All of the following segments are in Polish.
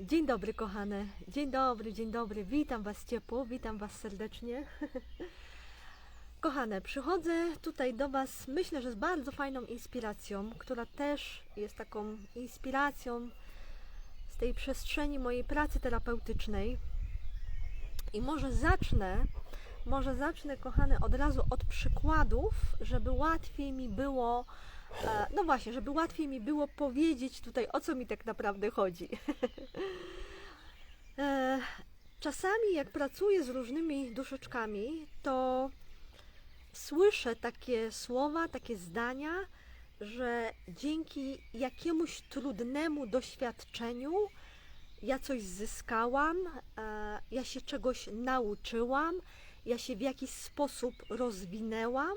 Dzień dobry, kochane. Dzień dobry, dzień dobry. Witam Was ciepło, witam Was serdecznie. Kochane, przychodzę tutaj do Was, myślę, że z bardzo fajną inspiracją, która też jest taką inspiracją z tej przestrzeni mojej pracy terapeutycznej. I może zacznę, może zacznę, kochane, od razu od przykładów, żeby łatwiej mi było, no właśnie, żeby łatwiej mi było powiedzieć tutaj, o co mi tak naprawdę chodzi. E, Czasami, jak pracuję z różnymi duszeczkami, to słyszę takie słowa, takie zdania, że dzięki jakiemuś trudnemu doświadczeniu ja coś zyskałam, e, ja się czegoś nauczyłam, ja się w jakiś sposób rozwinęłam.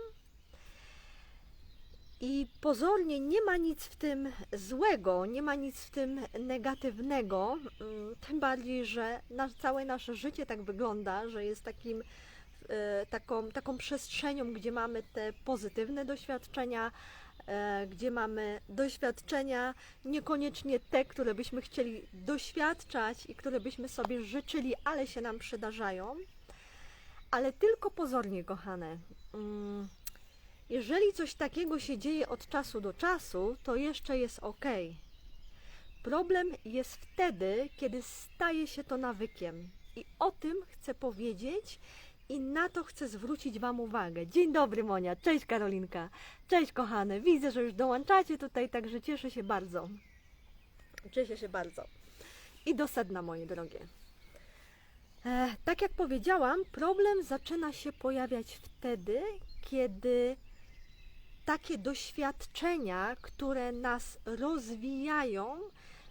I pozornie nie ma nic w tym złego, nie ma nic w tym negatywnego, mm, tym bardziej, że całe nasze życie tak wygląda, że jest takim, e, taką, taką przestrzenią, gdzie mamy te pozytywne doświadczenia, e, gdzie mamy doświadczenia niekoniecznie te, które byśmy chcieli doświadczać i które byśmy sobie życzyli, ale się nam przydarzają, ale tylko pozornie, kochane. Jeżeli coś takiego się dzieje od czasu do czasu, to jeszcze jest ok. Problem jest wtedy, kiedy staje się to nawykiem. I o tym chcę powiedzieć i na to chcę zwrócić Wam uwagę. Dzień dobry, Monia. Cześć, Karolinka. Cześć, kochane. Widzę, że już dołączacie tutaj, także cieszę się bardzo. Cieszę się bardzo. I do sedna, moje drogie. E, tak jak powiedziałam, problem zaczyna się pojawiać wtedy, kiedy takie doświadczenia, które nas rozwijają,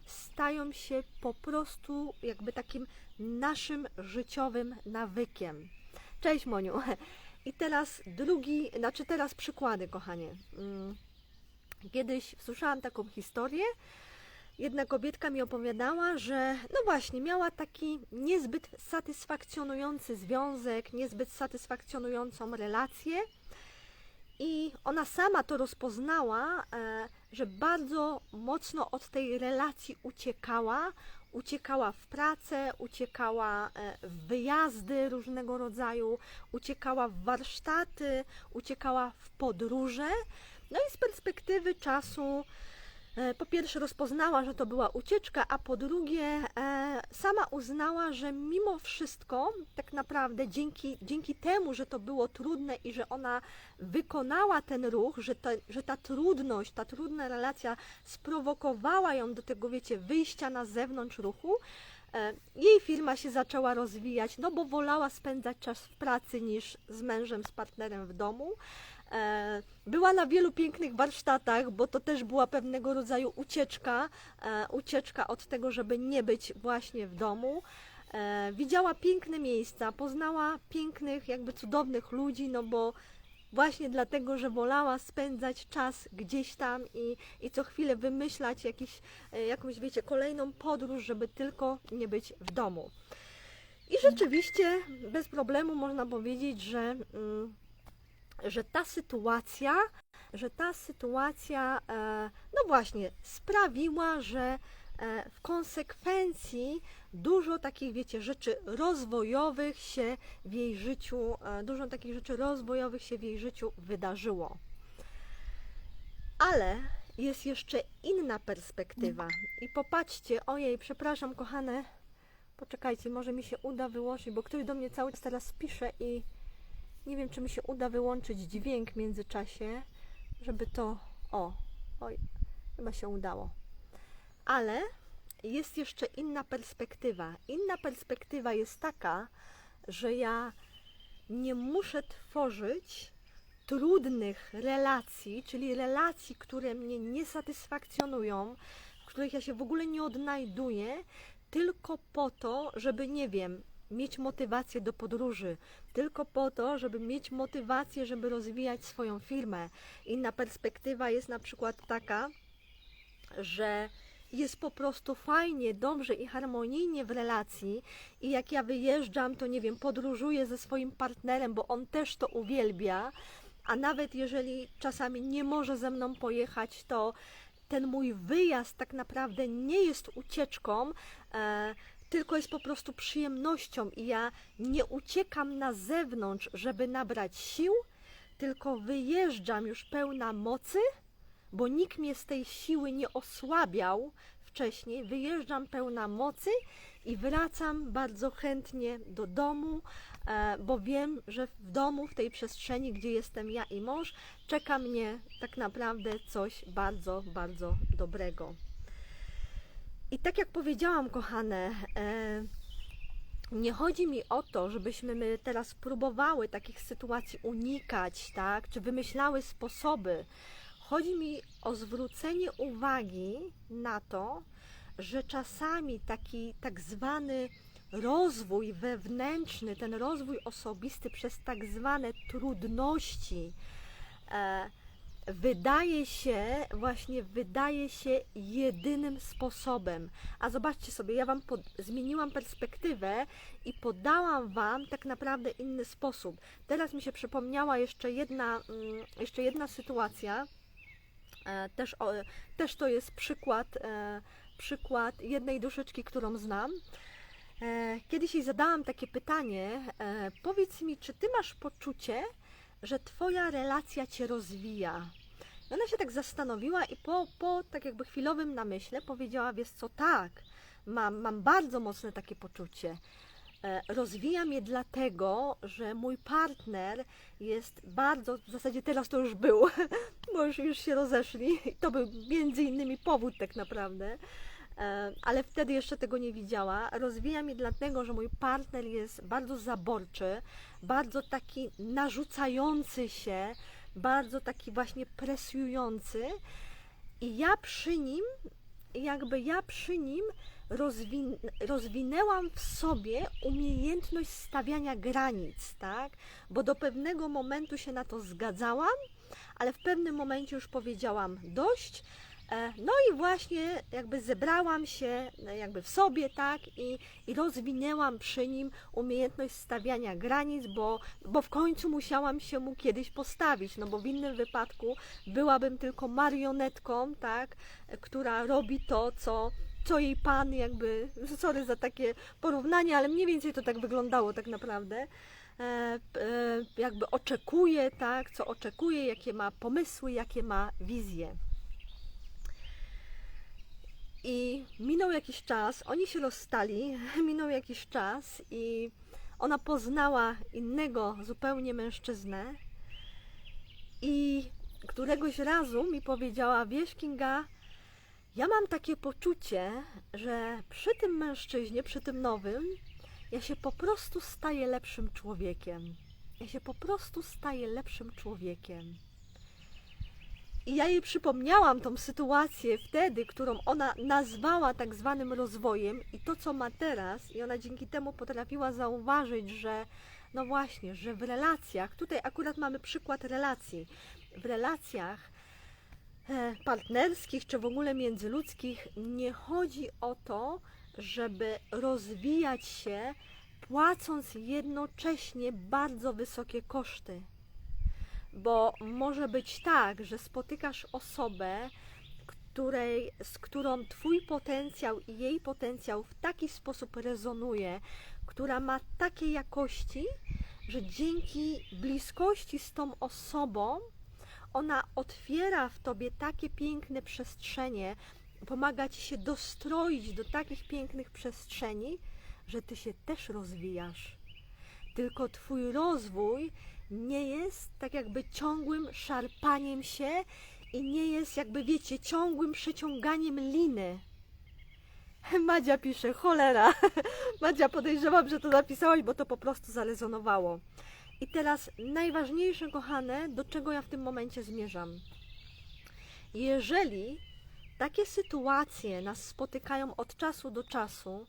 stają się po prostu jakby takim naszym życiowym nawykiem. Cześć Moniu. I teraz drugi, znaczy teraz przykłady, kochanie. Mm, Kiedyś słyszałam taką historię. Jedna kobietka mi opowiadała, że no właśnie, miała taki niezbyt satysfakcjonujący związek, niezbyt satysfakcjonującą relację. I ona sama to rozpoznała, e, że bardzo mocno od tej relacji uciekała. Uciekała w pracę, uciekała e, w wyjazdy różnego rodzaju, uciekała w warsztaty, uciekała w podróże. No i z perspektywy czasu, po pierwsze rozpoznała, że to była ucieczka, a po drugie e, sama uznała, że mimo wszystko, tak naprawdę dzięki, dzięki temu, że to było trudne i że ona wykonała ten ruch, że że ta trudność, ta trudna relacja sprowokowała ją do tego, wiecie, wyjścia na zewnątrz ruchu, e, jej firma się zaczęła rozwijać, no bo wolała spędzać czas w pracy niż z mężem, z partnerem w domu. E, Była na wielu pięknych warsztatach, bo to też była pewnego rodzaju ucieczka, e, ucieczka od tego, żeby nie być właśnie w domu. E, Widziała piękne miejsca, poznała pięknych, jakby cudownych ludzi, no bo właśnie dlatego, że wolała spędzać czas gdzieś tam i, i co chwilę wymyślać jakiś, jakąś, wiecie, kolejną podróż, żeby tylko nie być w domu. I rzeczywiście bez problemu można powiedzieć, że, mm, że ta sytuacja, że ta sytuacja, e, no właśnie, sprawiła, że e, w konsekwencji dużo takich, wiecie, rzeczy rozwojowych się w jej życiu, e, dużo takich rzeczy rozwojowych się w jej życiu wydarzyło. Ale jest jeszcze inna perspektywa. I popatrzcie, ojej, przepraszam, kochane, poczekajcie, może mi się uda wyłączyć, bo ktoś do mnie cały czas teraz pisze i nie wiem, czy mi się uda wyłączyć dźwięk w międzyczasie, żeby to. O, oj, chyba się udało. Ale jest jeszcze inna perspektywa. Inna perspektywa jest taka, że ja nie muszę tworzyć trudnych relacji, czyli relacji, które mnie nie satysfakcjonują, w których ja się w ogóle nie odnajduję, tylko po to, żeby, nie wiem, mieć motywację do podróży, tylko po to, żeby mieć motywację, żeby rozwijać swoją firmę. Inna perspektywa jest na przykład taka, że jest po prostu fajnie, dobrze i harmonijnie w relacji i jak ja wyjeżdżam, to nie wiem, podróżuję ze swoim partnerem, bo on też to uwielbia, a nawet jeżeli czasami nie może ze mną pojechać, to ten mój wyjazd tak naprawdę nie jest ucieczką, e, tylko jest po prostu przyjemnością i ja nie uciekam na zewnątrz, żeby nabrać sił, tylko wyjeżdżam już pełna mocy, bo nikt mnie z tej siły nie osłabiał wcześniej. Wyjeżdżam pełna mocy i wracam bardzo chętnie do domu, e, bo wiem, że w domu, w tej przestrzeni, gdzie jestem ja i mąż, czeka mnie tak naprawdę coś bardzo, bardzo dobrego. I tak jak powiedziałam, kochane, e, nie chodzi mi o to, żebyśmy my teraz próbowały takich sytuacji unikać, tak, czy wymyślały sposoby. Chodzi mi o zwrócenie uwagi na to, że czasami taki tak zwany rozwój wewnętrzny, ten rozwój osobisty przez tak zwane trudności, e, wydaje się, właśnie wydaje się jedynym sposobem. A zobaczcie sobie, ja Wam pod, zmieniłam perspektywę i podałam Wam tak naprawdę inny sposób. Teraz mi się przypomniała jeszcze jedna, mm, jeszcze jedna sytuacja. E, Też, też to jest przykład, e, przykład jednej duszyczki, którą znam. E, Kiedyś jej zadałam takie pytanie: Powiedz mi, czy ty masz poczucie, że twoja relacja cię rozwija? I ona się tak zastanowiła i po, po tak jakby chwilowym namyśle powiedziała: Wiesz co, tak, mam, mam bardzo mocne takie poczucie. E, Rozwija mnie dlatego, że mój partner jest bardzo, w zasadzie teraz to już był, bo już, już się rozeszli. To był między innymi powód tak naprawdę. E, Ale wtedy jeszcze tego nie widziała. Rozwija mnie dlatego, że mój partner jest bardzo zaborczy, bardzo taki narzucający się, bardzo taki właśnie presjujący. I ja przy nim, jakby ja przy nim rozwin- rozwinęłam w sobie umiejętność stawiania granic, tak? Bo do pewnego momentu się na to zgadzałam, ale w pewnym momencie już powiedziałam dość. E, No i właśnie jakby zebrałam się e, jakby w sobie, tak, i, i rozwinęłam przy nim umiejętność stawiania granic, bo, bo w końcu musiałam się mu kiedyś postawić, no bo w innym wypadku byłabym tylko marionetką, tak, e, która robi to, co, co jej pan jakby, sorry za takie porównanie, ale mniej więcej to tak wyglądało tak naprawdę. E, e, jakby oczekuje, tak, co oczekuje, jakie ma pomysły, jakie ma wizje. I minął jakiś czas, oni się rozstali, minął jakiś czas i ona poznała innego zupełnie mężczyznę i któregoś razu mi powiedziała, wiesz Kinga, ja mam takie poczucie, że przy tym mężczyźnie, przy tym nowym, ja się po prostu staję lepszym człowiekiem. Ja się po prostu staję lepszym człowiekiem. I ja jej przypomniałam tą sytuację wtedy, którą ona nazwała tak zwanym rozwojem i to, co ma teraz, i ona dzięki temu potrafiła zauważyć, że no właśnie, że w relacjach, tutaj akurat mamy przykład relacji, w relacjach e, partnerskich czy w ogóle międzyludzkich nie chodzi o to, żeby rozwijać się, płacąc jednocześnie bardzo wysokie koszty bo może być tak, że spotykasz osobę, której, z którą Twój potencjał i jej potencjał w taki sposób rezonuje, która ma takie jakości, że dzięki bliskości z tą osobą ona otwiera w Tobie takie piękne przestrzenie, pomaga Ci się dostroić do takich pięknych przestrzeni, że Ty się też rozwijasz. Tylko Twój rozwój nie jest tak jakby ciągłym szarpaniem się i nie jest jakby, wiecie, ciągłym przeciąganiem liny. Madzia pisze, cholera. Madzia, podejrzewam, że to napisałaś, bo to po prostu zarezonowało. I teraz najważniejsze, kochane, do czego ja w tym momencie zmierzam. Jeżeli takie sytuacje nas spotykają od czasu do czasu,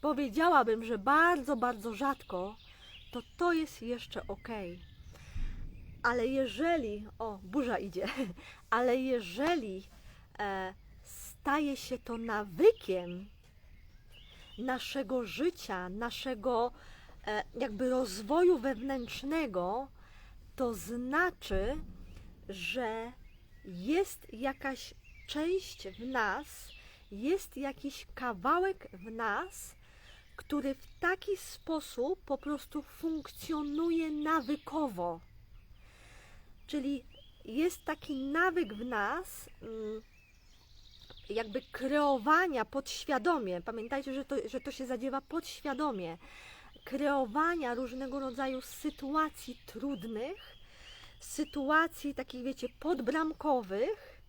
powiedziałabym, że bardzo, bardzo rzadko, to to jest jeszcze ok. Ale jeżeli, o, burza idzie, ale jeżeli e, staje się to nawykiem naszego życia, naszego e, jakby rozwoju wewnętrznego, to znaczy, że jest jakaś część w nas, jest jakiś kawałek w nas, który w taki sposób po prostu funkcjonuje nawykowo. Czyli jest taki nawyk w nas, mm, jakby kreowania podświadomie. Pamiętajcie, że to, że to się zadziewa podświadomie. Kreowania różnego rodzaju sytuacji trudnych, sytuacji takich, wiecie, podbramkowych,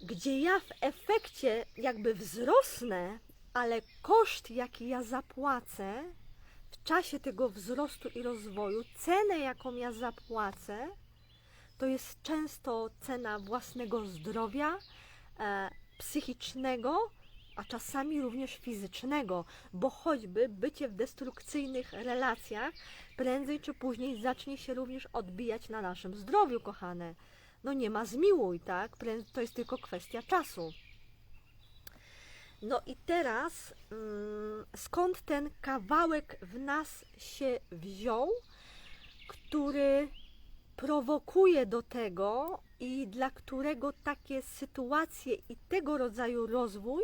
gdzie ja w efekcie jakby wzrosnę, ale koszt, jaki ja zapłacę w czasie tego wzrostu i rozwoju, cenę, jaką ja zapłacę, to jest często cena własnego zdrowia, e, psychicznego, a czasami również fizycznego, bo choćby bycie w destrukcyjnych relacjach prędzej czy później zacznie się również odbijać na naszym zdrowiu, kochane. No nie ma zmiłuj, tak? To jest tylko kwestia czasu. No i teraz mm, skąd ten kawałek w nas się wziął, który prowokuje do tego i dla którego takie sytuacje i tego rodzaju rozwój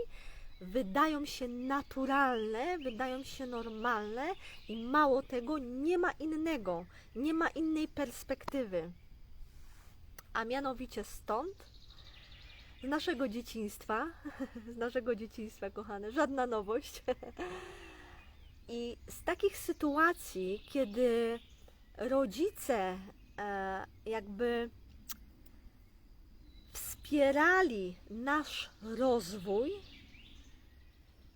wydają się naturalne, wydają się normalne i mało tego, nie ma innego, nie ma innej perspektywy. A mianowicie stąd, z naszego dzieciństwa, z naszego dzieciństwa, kochane, żadna nowość. I z takich sytuacji, kiedy rodzice jakby wspierali nasz rozwój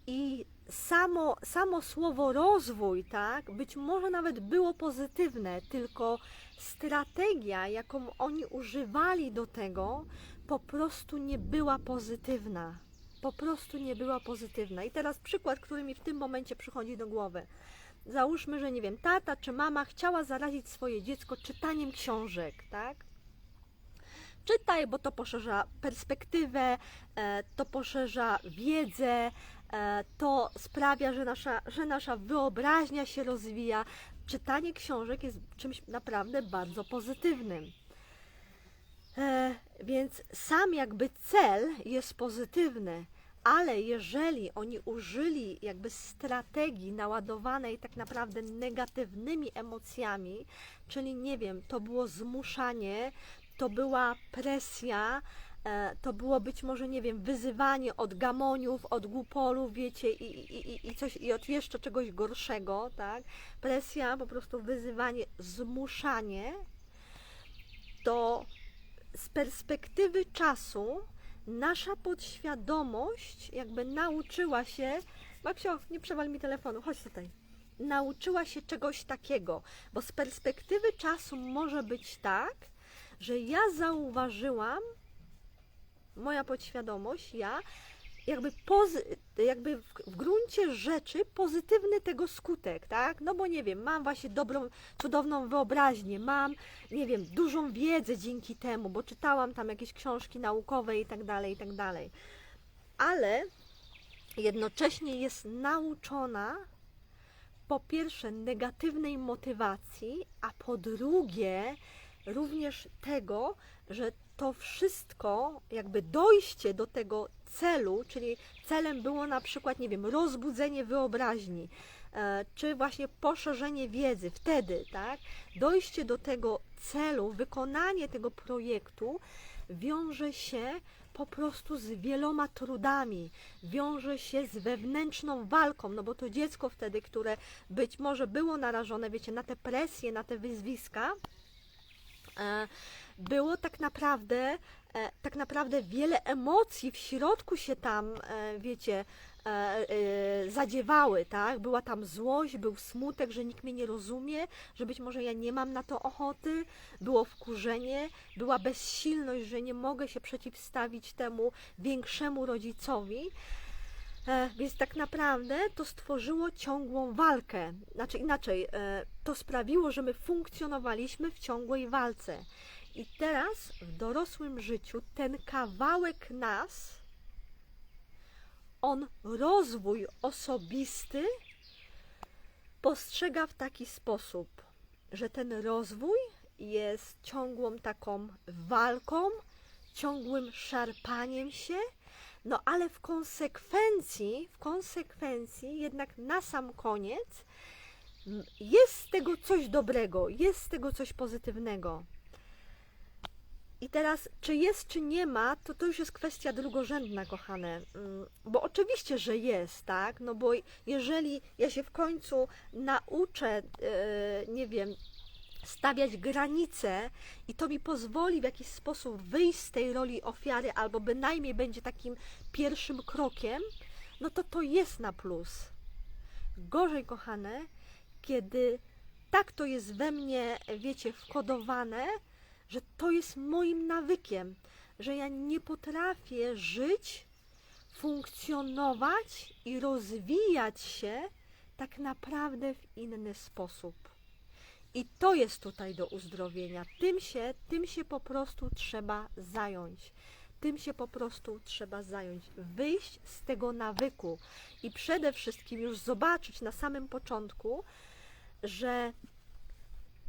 i samo, samo słowo rozwój, tak, być może nawet było pozytywne, tylko strategia, jaką oni używali do tego, po prostu nie była pozytywna. Po prostu nie była pozytywna. I teraz przykład, który mi w tym momencie przychodzi do głowy. Załóżmy, że nie wiem, tata czy mama chciała zarazić swoje dziecko czytaniem książek, tak? Czytaj, bo to poszerza perspektywę, e, to poszerza wiedzę, e, to sprawia, że nasza, że nasza wyobraźnia się rozwija. Czytanie książek jest czymś naprawdę bardzo pozytywnym. E, więc sam jakby cel jest pozytywny, ale jeżeli oni użyli jakby strategii naładowanej tak naprawdę negatywnymi emocjami, czyli nie wiem, to było zmuszanie, to była presja, e, to było być może, nie wiem, wyzywanie od gamoniów, od głupolów, wiecie, i, i, i- coś, i od jeszcze czegoś gorszego, tak? Presja, po prostu wyzywanie, zmuszanie, to z perspektywy czasu nasza podświadomość jakby nauczyła się. Maksio, nie przewal mi telefonu, chodź tutaj. Nauczyła się czegoś takiego, bo z perspektywy czasu może być tak, że ja zauważyłam, moja podświadomość, ja, jakby, pozy, jakby w, w gruncie rzeczy pozytywny tego skutek, tak? No bo nie wiem, mam właśnie dobrą, cudowną wyobraźnię, mam, nie wiem, dużą wiedzę dzięki temu, bo czytałam tam jakieś książki naukowe i tak dalej, i tak dalej. Ale jednocześnie jest nauczona po pierwsze negatywnej motywacji, a po drugie również tego, że to wszystko, jakby dojście do tego celu, czyli celem było na przykład, nie wiem, rozbudzenie wyobraźni, e, czy właśnie poszerzenie wiedzy, wtedy, tak, dojście do tego celu, wykonanie tego projektu wiąże się po prostu z wieloma trudami, wiąże się z wewnętrzną walką, no bo to dziecko wtedy, które być może było narażone, wiecie, na te presje, na te wyzwiska, e, było tak naprawdę, tak naprawdę wiele emocji w środku się tam, e, wiecie, e, e, zadziewały, tak? Była tam złość, był smutek, że nikt mnie nie rozumie, że być może ja nie mam na to ochoty, było wkurzenie, była bezsilność, że nie mogę się przeciwstawić temu większemu rodzicowi. E, Więc tak naprawdę to stworzyło ciągłą walkę. Znaczy inaczej, e, to sprawiło, że my funkcjonowaliśmy w ciągłej walce. I teraz w dorosłym życiu ten kawałek nas, on rozwój osobisty postrzega w taki sposób, że ten rozwój jest ciągłą taką walką ciągłym szarpaniem się, no ale w konsekwencji, w konsekwencji jednak na sam koniec jest z tego coś dobrego, jest z tego coś pozytywnego. I teraz, czy jest, czy nie ma, to to już jest kwestia drugorzędna, kochane. Mm, Bo oczywiście, że jest, tak? No bo jeżeli ja się w końcu nauczę, e, nie wiem, stawiać granice i to mi pozwoli w jakiś sposób wyjść z tej roli ofiary, albo bynajmniej będzie takim pierwszym krokiem, no to to jest na plus. Gorzej, kochane, kiedy tak to jest we mnie, wiecie, wkodowane, że to jest moim nawykiem, że ja nie potrafię żyć, funkcjonować i rozwijać się tak naprawdę w inny sposób. I to jest tutaj do uzdrowienia. Tym się, tym się po prostu trzeba zająć. Tym się po prostu trzeba zająć. Wyjść z tego nawyku i przede wszystkim już zobaczyć na samym początku, że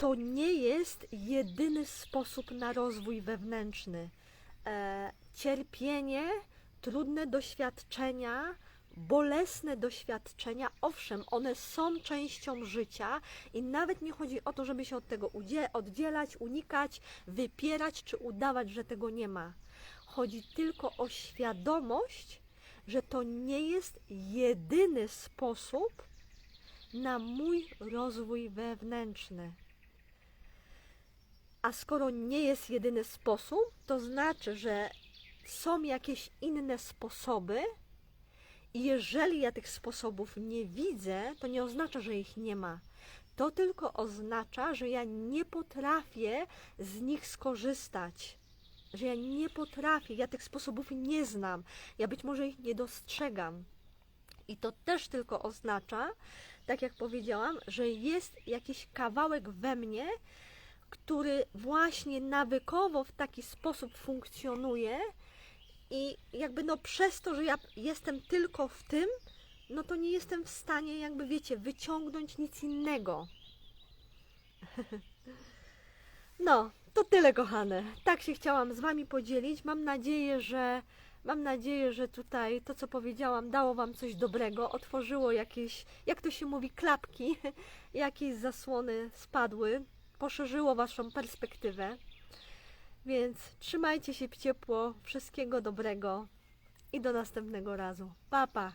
to nie jest jedyny sposób na rozwój wewnętrzny. E, cierpienie, trudne doświadczenia, bolesne doświadczenia, owszem, one są częścią życia i nawet nie chodzi o to, żeby się od tego oddzielać, unikać, wypierać czy udawać, że tego nie ma. Chodzi tylko o świadomość, że to nie jest jedyny sposób na mój rozwój wewnętrzny. A skoro nie jest jedyny sposób, to znaczy, że są jakieś inne sposoby, i jeżeli ja tych sposobów nie widzę, to nie oznacza, że ich nie ma. To tylko oznacza, że ja nie potrafię z nich skorzystać. Że ja nie potrafię, ja tych sposobów nie znam, ja być może ich nie dostrzegam. I to też tylko oznacza, tak jak powiedziałam, że jest jakiś kawałek we mnie, który właśnie nawykowo w taki sposób funkcjonuje i jakby no przez to, że ja jestem tylko w tym, no to nie jestem w stanie jakby wiecie, wyciągnąć nic innego. No, to tyle kochane. Tak się chciałam z wami podzielić. Mam nadzieję, że mam nadzieję, że tutaj to co powiedziałam dało wam coś dobrego, otworzyło jakieś, jak to się mówi, klapki, jakieś zasłony spadły, poszerzyło waszą perspektywę. Więc trzymajcie się ciepło, wszystkiego dobrego i do następnego razu. Pa, pa!